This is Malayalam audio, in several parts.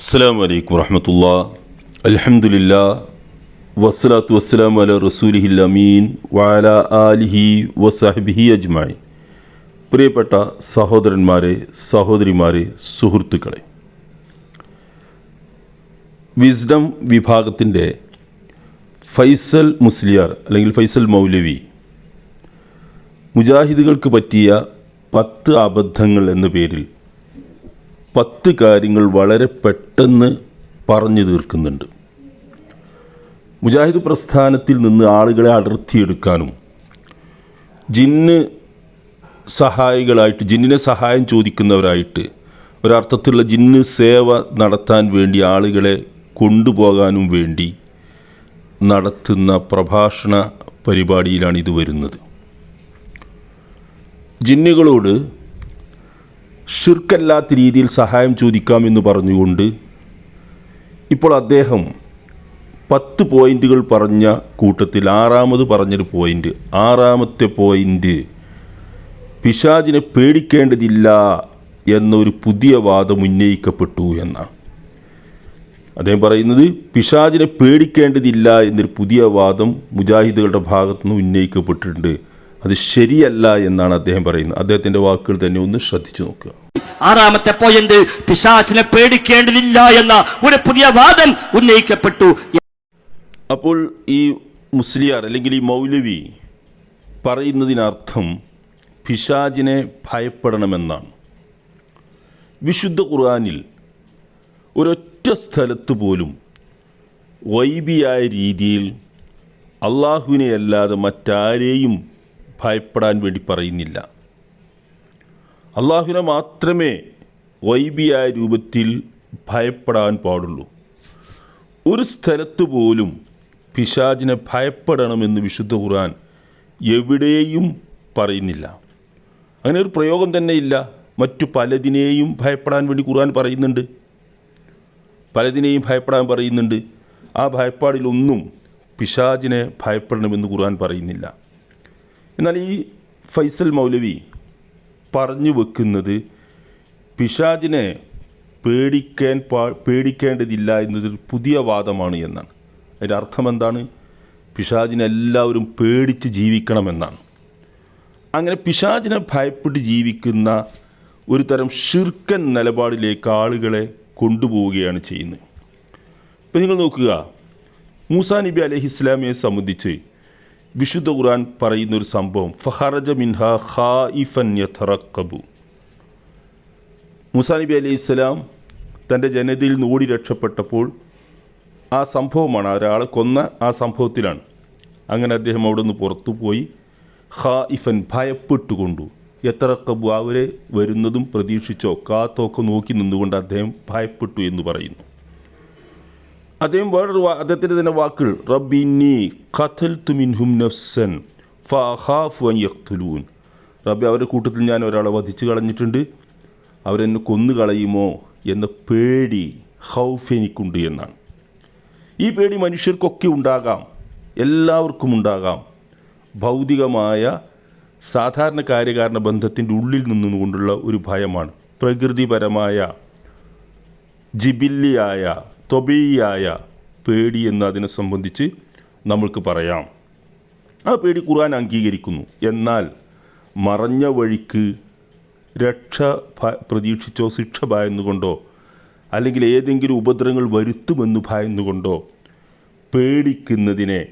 അസ്സാം വലൈക്കും വറഹമത്തുള്ള. അലഹമുല്ല വസ്സലാത്തു വസ്സലാം അല റസൂലിഹിൽ അമീൻ വാല ആലിഹി വസാഹിബിഹി അജ്മായി പ്രിയപ്പെട്ട സഹോദരന്മാരെ സഹോദരിമാരെ സുഹൃത്തുക്കളെ. വിസ്ഡം വിഭാഗത്തിന്റെ ഫൈസൽ മുസ്ലിയാർ അല്ലെങ്കിൽ ഫൈസൽ മൗലവി മുജാഹിദുകൾക്ക് പറ്റിയ പത്ത് അബദ്ധങ്ങൾ എന്ന പേരിൽ പത്ത് കാര്യങ്ങൾ വളരെ പെട്ടെന്ന് പറഞ്ഞു തീർക്കുന്നുണ്ട്. മുജാഹിദ് പ്രസ്ഥാനത്തിൽ നിന്ന് ആളുകളെ അടർത്തിയെടുക്കാനും ജിന്ന് സഹായികളായിട്ട് ജിന്നിനെ സഹായം ചോദിക്കുന്നവരായിട്ട് ഒരർത്ഥത്തിലുള്ള ജിന്ന് സേവ നടത്താൻ വേണ്ടി ആളുകളെ കൊണ്ടുപോകാനും വേണ്ടി നടത്തുന്ന പ്രഭാഷണ പരിപാടിയിലാണ് ഇത് വരുന്നത്. ജിന്നുകളോട് ഷിർക്കല്ലാത്ത രീതിയിൽ സഹായം ചോദിക്കാമെന്ന് പറഞ്ഞുകൊണ്ട് ഇപ്പോൾ അദ്ദേഹം പത്ത് പോയിന്റുകൾ പറഞ്ഞ കൂട്ടത്തിൽ ആറാമത് പറഞ്ഞൊരു പോയിന്റ്. ആറാമത്തെ പോയിന്റ് പിശാചിനെ പേടിക്കേണ്ടതില്ല എന്നൊരു പുതിയ വാദം ഉന്നയിക്കപ്പെട്ടു എന്നാണ്. അദ്ദേഹം പറയുന്നത് പിശാചിനെ പേടിക്കേണ്ടതില്ല എന്നൊരു പുതിയ വാദം മുജാഹിദുകളുടെ ഭാഗത്തുനിന്ന് ഉന്നയിക്കപ്പെട്ടിട്ടുണ്ട്. അത് ശരിയല്ല എന്നാണ് അദ്ദേഹം പറയുന്നത്. അദ്ദേഹത്തിന്റെ വാക്കുകൾ തന്നെ ഒന്ന് ശ്രദ്ധിച്ചു നോക്കുക. ആറാമത്തെ പോയിന്റ് പിശാചിനെ പേടിക്കേണ്ടതില്ല എന്ന ഒരു പുതിയ വാദം ഉന്നയിക്കപ്പെട്ടു. അപ്പോൾ ഈ മുസ്ലിയാർ അല്ലെങ്കിൽ ഈ മൗലവി പറയുന്നതിനർത്ഥം പിശാചിനെ ഭയപ്പെടണമെന്നാണ്. വിശുദ്ധ ഖുർആാനിൽ ഒരൊറ്റ സ്ഥലത്ത് പോലും വൈബിയായ രീതിയിൽ അള്ളാഹുവിനെ അല്ലാതെ മറ്റാരെയും ഭയപ്പെടാൻ വേണ്ടി പറയുന്നില്ല. അള്ളാഹുവിനെ മാത്രമേ വൈബിയായ രൂപത്തിൽ ഭയപ്പെടാൻ പാടുള്ളൂ. ഒരു സ്ഥലത്ത് പോലും പിശാചിനെ ഭയപ്പെടണമെന്ന് വിശുദ്ധ ഖുർആൻ എവിടെയും പറയുന്നില്ല. അങ്ങനെ ഒരു പ്രയോഗം തന്നെ ഇല്ല. മറ്റു പലതിനെയും ഭയപ്പെടാൻ വേണ്ടി ഖുർആൻ പറയുന്നുണ്ട്. പലതിനെയും ഭയപ്പെടാൻ പറയുന്നുണ്ട്. ആ ഭയപ്പാടിലൊന്നും പിശാചിനെ ഭയപ്പെടണമെന്ന് ഖുർആൻ പറയുന്നില്ല. എന്നാൽ ഈ ഫൈസൽ മൗലവി പറഞ്ഞു വെക്കുന്നത് പിശാചിനെ പേടിക്കാൻ പാ പേടിക്കേണ്ടതില്ല എന്നതൊരു പുതിയ വാദമാണ് എന്നാണ്. അതിന്റെ അർത്ഥം എന്താണ്? പിശാചിനെ എല്ലാവരും പേടിച്ച് ജീവിക്കണമെന്നാണ്. അങ്ങനെ പിശാചിനെ ഭയപ്പെട്ട് ജീവിക്കുന്ന ഒരു തരം ഷിർക്കൻ നിലപാടിലേക്ക് ആളുകളെ കൊണ്ടുപോവുകയാണ് ചെയ്യുന്നത്. ഇപ്പം നിങ്ങൾ നോക്കുക. മൂസാ നബി അലഹി ഇസ്ലാമിയെ സംബന്ധിച്ച് വിശുദ്ധ ഖുർആൻ പറയുന്ന ഒരു സംഭവം. ഫഹറജ മിൻഹ ഖായിഫൻ യഥറക്കബു മൂസാ നബി അലൈഹി ഇസ്ലാം തന്റെ ജനതയിൽ നിന്ന് ഓടി രക്ഷപ്പെട്ടപ്പോൾ ആ സംഭവമാണ് ഒരാളെ കൊന്ന ആ സംഭവത്തിലാണ്. അങ്ങനെ അദ്ദേഹം അവിടെ നിന്ന് പുറത്തു പോയി. ഖായിഫൻ ഭയപ്പെട്ടുകൊണ്ടു. കബു അവരെ വരുന്നതും പ്രതീക്ഷിച്ചോ കാത്തൊക്കെ നോക്കി നിന്നുകൊണ്ട് അദ്ദേഹം ഭയപ്പെട്ടു എന്ന് പറയുന്നു. അദ്ദേഹം വേറൊരു അദ്ദേഹത്തിന്റെ തന്നെ വാക്കുകൾ റബ്ബിന്നി ഖത്തൽ മിൻഹും നഫ്സൻ ഫഹാഫ് യഖ്തുലൂൻ. റബ്ബി അവരുടെ കൂട്ടത്തിൽ ഞാൻ ഒരാളെ വധിച്ചു കളഞ്ഞിട്ടുണ്ട്. അവരെന്നെ കൊന്നു കളയുമോ എന്ന പേടി ഹൗഫ് എനിക്കുണ്ട് എന്നാണ്. ഈ പേടി മനുഷ്യർക്കൊക്കെ ഉണ്ടാകാം എല്ലാവർക്കും ഉണ്ടാകാം. ഭൗതികമായ സാധാരണ കാര്യകാരണ ബന്ധത്തിന്റെ ഉള്ളിൽ നിന്നുകൊണ്ടുള്ള ഒരു ഭയമാണ്. പ്രകൃതിപരമായ ജിബില്ലിയായ തൊബിയായ പേടി എന്ന് അതിനെ സംബന്ധിച്ച് നമ്മൾക്ക് പറയാം. ആ പേടി ഖുർആൻ അംഗീകരിക്കുന്നു. എന്നാൽ മറഞ്ഞ വഴിക്ക് രക്ഷ പ്രതീക്ഷിച്ചോ ശിക്ഷ ഭയന്നുകൊണ്ടോ അല്ലെങ്കിൽ ഏതെങ്കിലും ഉപദ്രവങ്ങൾ വരുത്തുമെന്ന് ഭയന്നുകൊണ്ടോ പേടിക്കുന്നതിനെ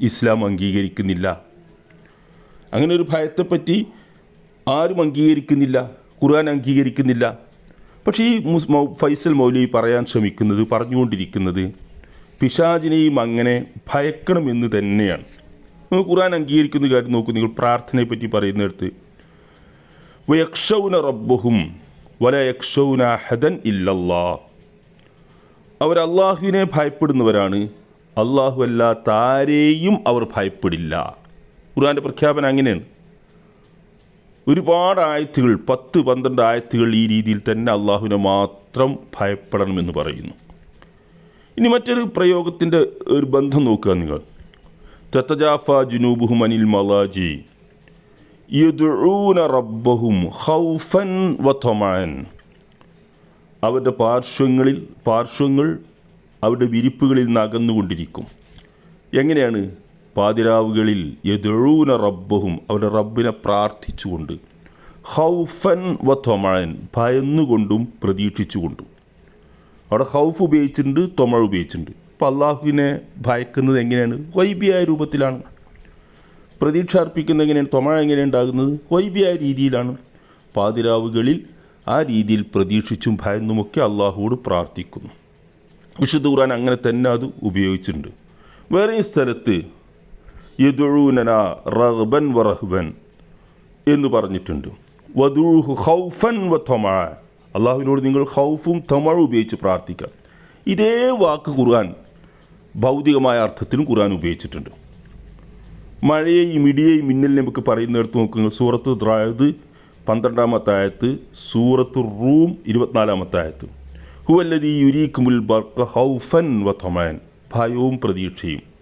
ഇസ്ലാം അംഗീകരിക്കുന്നില്ല. അങ്ങനെ ഒരു ഭയത്തെപ്പറ്റി ആരും അംഗീകരിക്കുന്നില്ല ഖുർആൻ അംഗീകരിക്കുന്നില്ല. പക്ഷേ ഈ ഫൈസൽ മൗലി പറയാൻ ശ്രമിക്കുന്നത് പറഞ്ഞുകൊണ്ടിരിക്കുന്നത് പിശാചിനെയും അങ്ങനെ ഭയക്കണമെന്ന് തന്നെയാണ്. നിങ്ങൾ ഖുർആൻ അംഗീകരിക്കുന്ന കാര്യം നോക്കൂ. നിങ്ങൾ പ്രാർത്ഥനയെ പറ്റി പറയുന്നിടത്ത് വയക്ഷൗന റബ്ബുഹും വല യക്ഷൗന ഹദൻ ഇല്ലല്ലാ അവർ അള്ളാഹുവിനെ ഭയപ്പെടുന്നവരാണ്. അള്ളാഹു അല്ലാത്ത ആരെയും അവർ ഭയപ്പെടില്ല. ഖുർആന്റെ പ്രഖ്യാപനം അങ്ങനെയാണ്. ഒരുപാട് ആയത്തുകൾ പത്ത് പന്ത്രണ്ട് ആയത്തുകൾ ഈ രീതിയിൽ തന്നെ അള്ളാഹുവിനെ മാത്രം ഭയപ്പെടണമെന്ന് പറയുന്നു. ഇനി മറ്റൊരു പ്രയോഗത്തിന്റെ ഒരു ബന്ധം നോക്കുക നിങ്ങൾ. തത്തജാഫ ജുനൂബുഹും അനിൽ മലാജി. യദുഊന റബ്ബഹും അവരുടെ പാർശ്വങ്ങളിൽ പാർശ്വങ്ങൾ അവരുടെ വിരിപ്പുകളിൽ നിന്ന് അകന്നുകൊണ്ടിരിക്കും എങ്ങനെയാണ്? പാതിരാവുകളിൽ യദഴൂന റബ്ബഹും അവരുടെ റബ്ബിനെ പ്രാർത്ഥിച്ചുകൊണ്ട് ഹൗഫൻ വത്വമഴൻ ഭയന്നുകൊണ്ടും പ്രതീക്ഷിച്ചുകൊണ്ടും. അവിടെ ഹൗഫ് ഉപയോഗിച്ചിട്ടുണ്ട് തൊമഴ ഉപയോഗിച്ചിട്ടുണ്ട്. അപ്പോൾ അള്ളാഹുവിനെ ഭയക്കുന്നത് എങ്ങനെയാണ്? വൈബിയായ രൂപത്തിലാണ്. പ്രതീക്ഷ അർപ്പിക്കുന്നത് എങ്ങനെയാണ്? തൊമഴ എങ്ങനെയാണ് ഉണ്ടാകുന്നത്? വൈബിയായ രീതിയിലാണ്. പാതിരാവുകളിൽ ആ രീതിയിൽ പ്രതീക്ഷിച്ചും ഭയന്നുമൊക്കെ അള്ളാഹുവോട് പ്രാർത്ഥിക്കുന്നു. വിശുദ്ധ ഖുർആൻ അങ്ങനെ തന്നെ അത് ഉപയോഗിച്ചിട്ടുണ്ട്. വേറെ ഈ സ്ഥലത്ത് യദുഴൂനന റഹ്ബൻ വറഹ്ബൻ എന്ന് പറഞ്ഞിട്ടുണ്ട്. വധുഹു ഹൗഫൻ വ തൊമ അള്ളാഹുവിനോട് നിങ്ങൾ ഹൗഫും തൊമഴും ഉപയോഗിച്ച് പ്രാർത്ഥിക്കുക ഇതേ വാക്ക് ഖുർആൻ ഭൗതികമായ അർത്ഥത്തിലും ഖുർആൻ ഉപയോഗിച്ചിട്ടുണ്ട്. മഴയെയും ഇടിയെയും മിന്നലിനെ നമുക്ക് പറയുന്നിടത്ത് നോക്കുക സൂറത്ത് ദ്രായത് പന്ത്രണ്ടാമത്തെ ആയത്ത് സൂറത്ത് റൂം ഇരുപത്തിനാലാമത്തെ ആയത്ത്. ഹുവല്ലതി യുരീക്കുമുൽ ബർക്ക ഹൗഫൻ വ തൊമൻ ഭയവും പ്രതീക്ഷയും.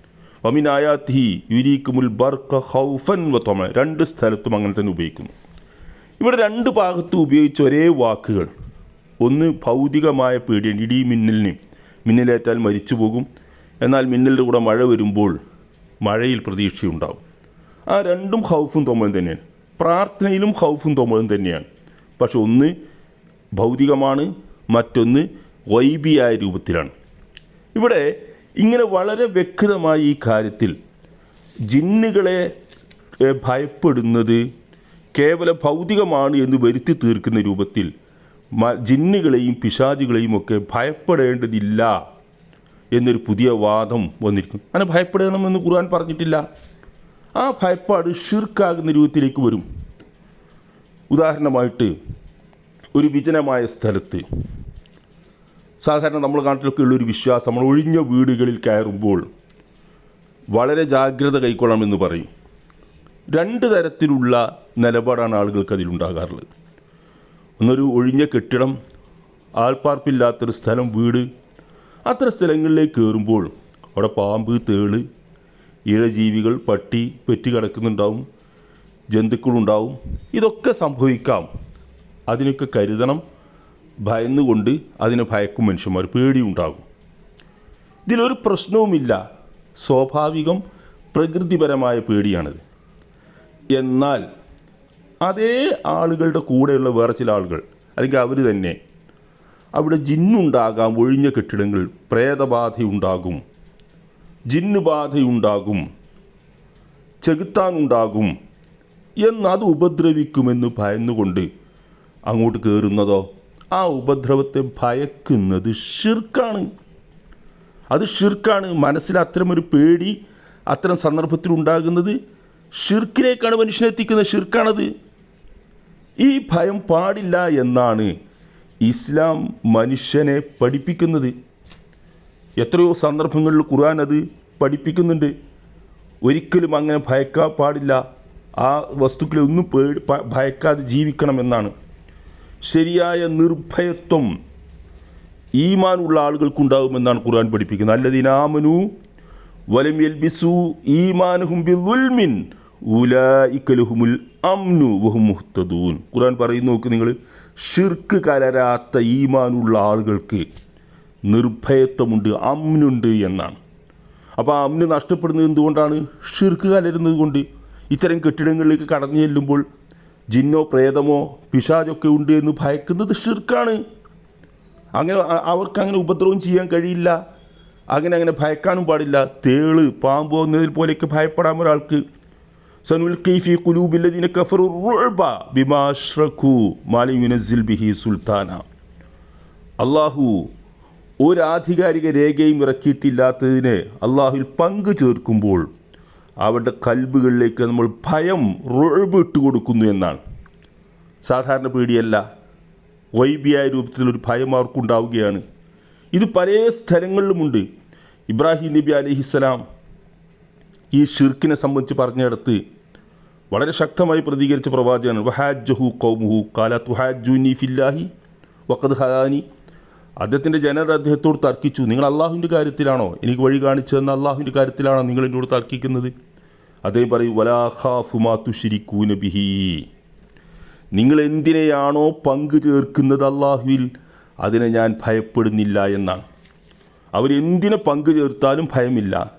വമിനായാത്തി യുരീക്കുമുൽ ബർക്ക ഹൗഫൻ വ രണ്ട് സ്ഥലത്തും അങ്ങനെ തന്നെ ഉപയോഗിക്കുന്നു. ഇവിടെ രണ്ട് ഭാഗത്തും ഉപയോഗിച്ച ഒരേ വാക്കുകൾ. ഒന്ന് ഭൗതികമായ പേടിയാണ്. ഇടി മിന്നലിന് മിന്നലേറ്റാൽ മരിച്ചു പോകും എന്നാൽ മിന്നലിന്റെ കൂടെ മഴ വരുമ്പോൾ മഴയിൽ പ്രതീക്ഷയുണ്ടാവും. ആ രണ്ടും ഹൗഫും തോമലും തന്നെയാണ്. പ്രാർത്ഥനയിലും ഹൗഫും തോമലും തന്നെയാണ്. പക്ഷെ ഒന്ന് ഭൗതികമാണ് മറ്റൊന്ന് വൈബിയായ രൂപത്തിലാണ്. ഇവിടെ ഇങ്ങനെ വളരെ വ്യക്തമായി ഈ കാര്യത്തിൽ ജിന്നുകളെ ഭയപ്പെടുന്നത് കേവല ഭൗതികമാണ് എന്ന് വരുത്തി തീർക്കുന്ന രൂപത്തിൽ ജിന്നുകളെയും പിശാചുകളെയും ഒക്കെ ഭയപ്പെടേണ്ടതില്ല എന്നൊരു പുതിയ വാദം വന്നിരിക്കും അങ്ങനെ ഭയപ്പെടണമെന്ന് ഖുർആൻ പറഞ്ഞിട്ടില്ല. ആ ഭയപ്പാട് ഷിർക്കാകുന്ന രൂപത്തിലേക്ക് വരും. ഉദാഹരണമായിട്ട് ഒരു വിജനമായ സ്ഥലത്ത് സാധാരണ നമ്മൾ നാട്ടിലൊക്കെ ഉള്ളൊരു വിശ്വാസം നമ്മൾ ഒഴിഞ്ഞ വീടുകളിൽ കയറുമ്പോൾ വളരെ ജാഗ്രത കൈക്കൊള്ളണമെന്ന് പറയും. രണ്ട് തരത്തിലുള്ള നിലപാടാണ് ആളുകൾക്ക് അതിലുണ്ടാകാറുള്ളത്. ഒന്നൊരു ഒഴിഞ്ഞ കെട്ടിടം ആൾപ്പാർപ്പില്ലാത്തൊരു സ്ഥലം വീട്. അത്തരം സ്ഥലങ്ങളിലേക്ക് കയറുമ്പോൾ അവിടെ പാമ്പ് തേൾ ഇഴജീവികൾ പട്ടി പെറ്റി കിടക്കുന്നുണ്ടാവും ജന്തുക്കളുണ്ടാവും. ഇതൊക്കെ സംഭവിക്കാം. അതിനൊക്കെ കരുതണം. ഭയന്നുകൊണ്ട് അതിനെ ഭയക്കും മനുഷ്യന്മാർ പേടിയുണ്ടാകും. ഇതിലൊരു പ്രശ്നവുമില്ല. സ്വാഭാവികം പ്രകൃതിപരമായ പേടിയാണത്. എന്നാൽ അതേ ആളുകളുടെ കൂടെയുള്ള വേറെ ചില ആളുകൾ അല്ലെങ്കിൽ അവർ തന്നെ അവിടെ ജിന്നുണ്ടാകാം ഒഴിഞ്ഞ കെട്ടിടങ്ങൾ പ്രേതബാധയുണ്ടാകും ജിന്നുബാധയുണ്ടാകും ചെകുത്താനുണ്ടാകും എന്നത് ഉപദ്രവിക്കുമെന്ന് ഭയന്നുകൊണ്ട് അങ്ങോട്ട് കയറുന്നതോ ആ ഉപദ്രവത്തെ ഭയക്കുന്നത് ഷിർക്കാണ് അത് ഷിർക്കാണ് മനസ്സിൽ അത്തരമൊരു പേടി അത്തരം സന്ദർഭത്തിൽ ഉണ്ടാകുന്നത് ഷിർക്കിലേക്കാണ് മനുഷ്യനെ എത്തിക്കുന്നത് ഷിർക്കാണത് ഈ ഭയം പാടില്ല എന്നാണ് ഇസ്ലാം മനുഷ്യനെ പഠിപ്പിക്കുന്നത്. എത്രയോ സന്ദർഭങ്ങളിൽ ഖുർആൻ അത് പഠിപ്പിക്കുന്നുണ്ട്. ഒരിക്കലും അങ്ങനെ ഭയക്കാൻ പാടില്ല. ആ വസ്തുക്കളെ ഒന്നും പേടി ഭയക്കാതെ ജീവിക്കണം ജീവിക്കണമെന്നാണ് ശരിയായ നിർഭയത്വം ഈമാനുള്ള ആളുകൾക്കുണ്ടാകുമെന്നാണ് ഖുർആൻ പഠിപ്പിക്കുന്നത്. അല്ലതിനാമനു വലം എൽബിസു ഈമാനുഹും ബിദുൽമിൻ ഉലായിക്കലുഹുമുൽ അംനു വഹും മുഹ്തദൂൻ. ഖുർആൻ പറയുന്നു നോക്ക് നിങ്ങൾ ഷിർക്ക് കലരാത്ത ഈമാനുള്ള ആളുകൾക്ക് നിർഭയത്വമുണ്ട് അമ്നുണ്ട് എന്നാണ്. അപ്പോൾ അമ്ന് നഷ്ടപ്പെടുന്നത് എന്തുകൊണ്ടാണ്? ഷിർക്ക് കലരുന്നത് കൊണ്ട്. ഇത്തരം കെട്ടിടങ്ങളിലേക്ക് കടന്നു ചെല്ലുമ്പോൾ ജിന്നോ പ്രേതമോ പിശാചൊക്കെ ഉണ്ട് എന്ന് ഭയക്കുന്നത് ഷിർക്കാണ് അങ്ങനെ അവർക്ക് അങ്ങനെ ഉപദ്രവം ചെയ്യാൻ കഴിയില്ല. അങ്ങനെ അങ്ങനെ ഭയക്കാനും പാടില്ല. തേൾ പാമ്പ് എന്നതിൽ പോലെയൊക്കെ ഭയപ്പെടാൻ ഒരാൾക്ക്. സനുൽഖി ഫി ഖുലൂബില്ലദീന കഫറു റുഅബ ബിഹി സുൽത്താന. അള്ളാഹു ഒരു ആധികാരിക രേഖയും ഇറക്കിയിട്ടില്ലാത്തതിന് അള്ളാഹുവിൽ പങ്കു ചേർക്കുമ്പോൾ അവരുടെ കൽബുകളിലേക്ക് നമ്മൾ ഭയം റുഴബ് ഇട്ട് കൊടുക്കുന്നു എന്നാണ്. സാധാരണ പേടിയല്ല. വൈബിയായ രൂപത്തിലൊരു ഭയം അവർക്കുണ്ടാവുകയാണ് ഇത് പല സ്ഥലങ്ങളിലുമുണ്ട്. ഇബ്രാഹിം നബി അലഹിസ്സലാം ഈ ഷിർക്കിനെ സംബന്ധിച്ച് പറഞ്ഞിടത്ത് വളരെ ശക്തമായി പ്രതികരിച്ച പ്രവാചകനാണ്. വഹാജഹു കൗമുഹു കാല തുഹാജുനി ഫില്ലാഹി വഖദ് ഹദാനി അദ്ദേഹത്തിന്റെ ജനർ അദ്ദേഹത്തോട് തർക്കിച്ചു. നിങ്ങൾ അള്ളാഹുവിന്റെ കാര്യത്തിലാണോ? എനിക്ക് വഴി കാണിച്ചു തന്ന അള്ളാഹുവിന്റെ കാര്യത്തിലാണോ നിങ്ങൾ എന്നോട് തർക്കിക്കുന്നത്? അദ്ദേഹം പറയും വലാഹാഫുമാരിക്കൂ നബിഹി ബിഹി. നിങ്ങൾ എന്തിനെയാണോ പങ്കു ചേർക്കുന്നത് അള്ളാഹുവിൽ? അതിനെ ഞാൻ ഭയപ്പെടുന്നില്ല എന്നാണ്. അവരെന്തിനെ പങ്കു ചേർത്താലും ഭയമില്ല.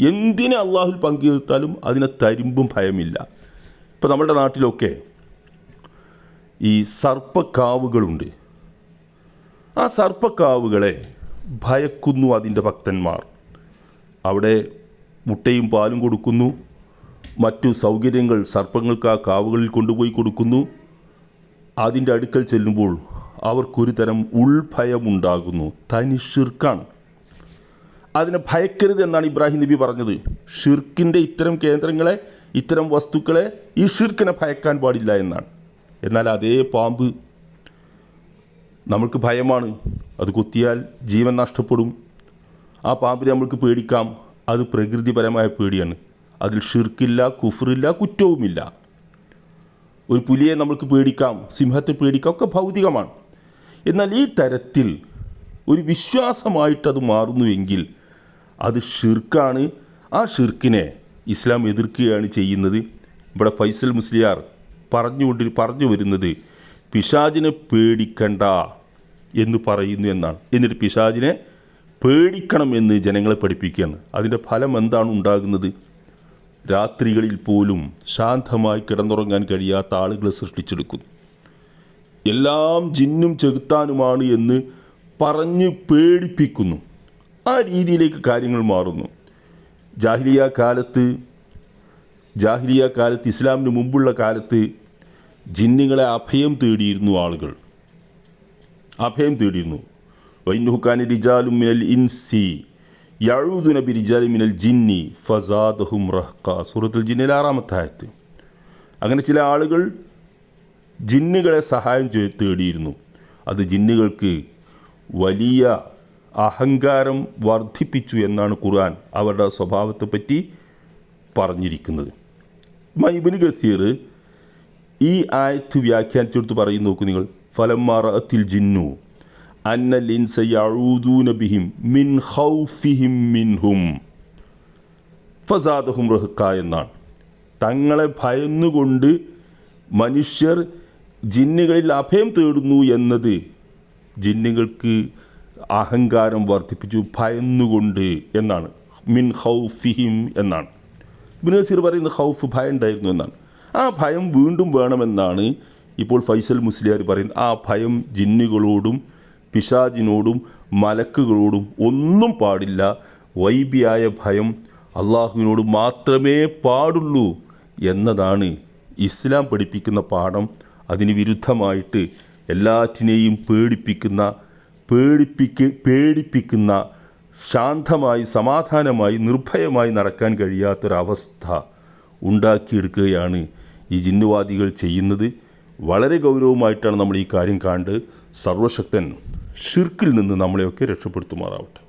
എന്തിനെ അള്ളാഹുൽ പങ്കു ചേർത്താലും അതിനെ തരുമ്പും ഭയമില്ല. ഇപ്പം നമ്മുടെ നാട്ടിലൊക്കെ ഈ സർപ്പക്കാവുകളുണ്ട്. ആ സർപ്പക്കാവുകളെ ഭയക്കുന്നു അതിന്റെ ഭക്തന്മാർ. അവിടെ മുട്ടയും പാലും കൊടുക്കുന്നു. മറ്റു സൗകര്യങ്ങൾ സർപ്പങ്ങൾക്ക് ആ കാവുകളിൽ കൊണ്ടുപോയി കൊടുക്കുന്നു. അതിന്റെ അടുക്കൽ ചെല്ലുമ്പോൾ അവർക്കൊരു തരം ഉൾഭയമുണ്ടാകുന്നു. തനി ഷിർക്കാണ് അതിനെ ഭയക്കരുത് എന്നാണ് ഇബ്രാഹിം നബി പറഞ്ഞത്. ഷിർക്കിന്റെ ഇത്തരം കേന്ദ്രങ്ങളെ ഇത്തരം വസ്തുക്കളെ ഈ ഷിർക്കിനെ ഭയക്കാൻ പാടില്ല എന്നാണ്. എന്നാൽ അതേ പാമ്പ് നമ്മൾക്ക് ഭയമാണ്. അത് കുത്തിയാൽ ജീവൻ നഷ്ടപ്പെടും. ആ പാമ്പിനെ നമ്മൾക്ക് പേടിക്കാം. അത് പ്രകൃതിപരമായ പേടിയാണ്. അതിൽ ഷിർക്കില്ല കുഫറില്ല കുറ്റവുമില്ല. ഒരു പുലിയെ നമ്മൾക്ക് പേടിക്കാം സിംഹത്തെ പേടിക്കാം ഒക്കെ ഭൗതികമാണ്. എന്നാൽ ഈ തരത്തിൽ ഒരു വിശ്വാസമായിട്ടത് മാറുന്നുവെങ്കിൽ അത് ഷിർക്കാണ് ആ ഷിർക്കിനെ ഇസ്ലാം എതിർക്കുകയാണ് ചെയ്യുന്നത്. ഇവിടെ ഫൈസൽ മുസ്ലിയാർ പറഞ്ഞുകൊണ്ട് പറഞ്ഞു വരുന്നത് പിശാജിനെ പേടിക്കണ്ട എന്ന് പറയുന്നു എന്നാണ്. എന്നിട്ട് പിശാചിനെ പേടിക്കണം എന്ന് ജനങ്ങളെ പഠിപ്പിക്കുകയാണ്. അതിന്റെ ഫലം എന്താണ് ഉണ്ടാകുന്നത്? രാത്രികളിൽ പോലും ശാന്തമായി കിടന്നുറങ്ങാൻ കഴിയാത്ത ആളുകളെ സൃഷ്ടിച്ചെടുക്കുന്നു. എല്ലാം ജിന്നും ചെകുത്താനുമാണ് എന്ന് പറഞ്ഞ് പേടിപ്പിക്കുന്നു. ആ രീതിയിലേക്ക് കാര്യങ്ങൾ മാറുന്നു. ജാഹിലിയ കാലത്ത് ജാഹിലിയ കാലത്ത് ഇസ്ലാമിന് മുമ്പുള്ള കാലത്ത് ജിന്നുകളെ അഭയം തേടിയിരുന്നു ആളുകൾ. അഭയം തേടിയിരുന്നു. വൈനുഹുഖാനി റിജാലും മിനൽ ഇൻസി യഴൂദു ബി മിനൽ ജിന്നി ഫസാദഹും റഹ്ക സൂറത്തുൽ ജിന്നിൽ ആറാമത്തെ അങ്ങനെ ചില ആളുകൾ ജിന്നുകളെ സഹായം തേടിയിരുന്നു. അത് ജിന്നുകൾക്ക് വലിയ അഹങ്കാരം വർദ്ധിപ്പിച്ചു എന്നാണ് ഖുർആൻ അവരുടെ സ്വഭാവത്തെപ്പറ്റി പറഞ്ഞിരിക്കുന്നത്. മൈബിന് ഗസീർ ഈ ആയത്ത് വ്യാഖ്യാനിച്ചെടുത്ത് പറയും നോക്കൂ നിങ്ങൾ. ഫലമാറത്തിൽ ജിന്നു. മിൻ മിൻഹും. ഫസാദഹും എന്നാണ്. തങ്ങളെ ഭയന്നുകൊണ്ട് മനുഷ്യർ ജിന്നുകളിൽ അഭയം തേടുന്നു എന്നത് ജിന്നുകൾക്ക് അഹങ്കാരം വർദ്ധിപ്പിച്ചു ഭയന്നുകൊണ്ട് എന്നാണ്. മിൻ ഹൗഫിഹിം എന്നാണ്. ബിനസീർ പറയുന്ന ഹൗഫ് ഭയം ഉണ്ടായിരുന്നു എന്നാണ്. ആ ഭയം വീണ്ടും വേണമെന്നാണ് ഇപ്പോൾ ഫൈസൽ മുസ്ലിയാർ പറയുന്നത്. ആ ഭയം ജിന്നുകളോടും പിശാജിനോടും മലക്കുകളോടും ഒന്നും പാടില്ല. വൈബിയായ ഭയം അള്ളാഹുവിനോട് മാത്രമേ പാടുള്ളൂ എന്നതാണ് ഇസ്ലാം പഠിപ്പിക്കുന്ന പാഠം. അതിന് വിരുദ്ധമായിട്ട് എല്ലാറ്റിനെയും പേടിപ്പിക്കുന്ന പേടിപ്പിക്ക് പേടിപ്പിക്കുന്ന ശാന്തമായി സമാധാനമായി നിർഭയമായി നടക്കാൻ കഴിയാത്തൊരവസ്ഥ ഉണ്ടാക്കിയെടുക്കുകയാണ് ഈ ജിന്നുവാദികൾ ചെയ്യുന്നത് വളരെ ഗൗരവമായിട്ടാണ് നമ്മൾ ഈ കാര്യം കണ്ട് സർവശക്തൻ ഷിർക്കിൽ നിന്ന് നമ്മളെയൊക്കെ രക്ഷപ്പെടുത്തുമാറാവട്ടെ.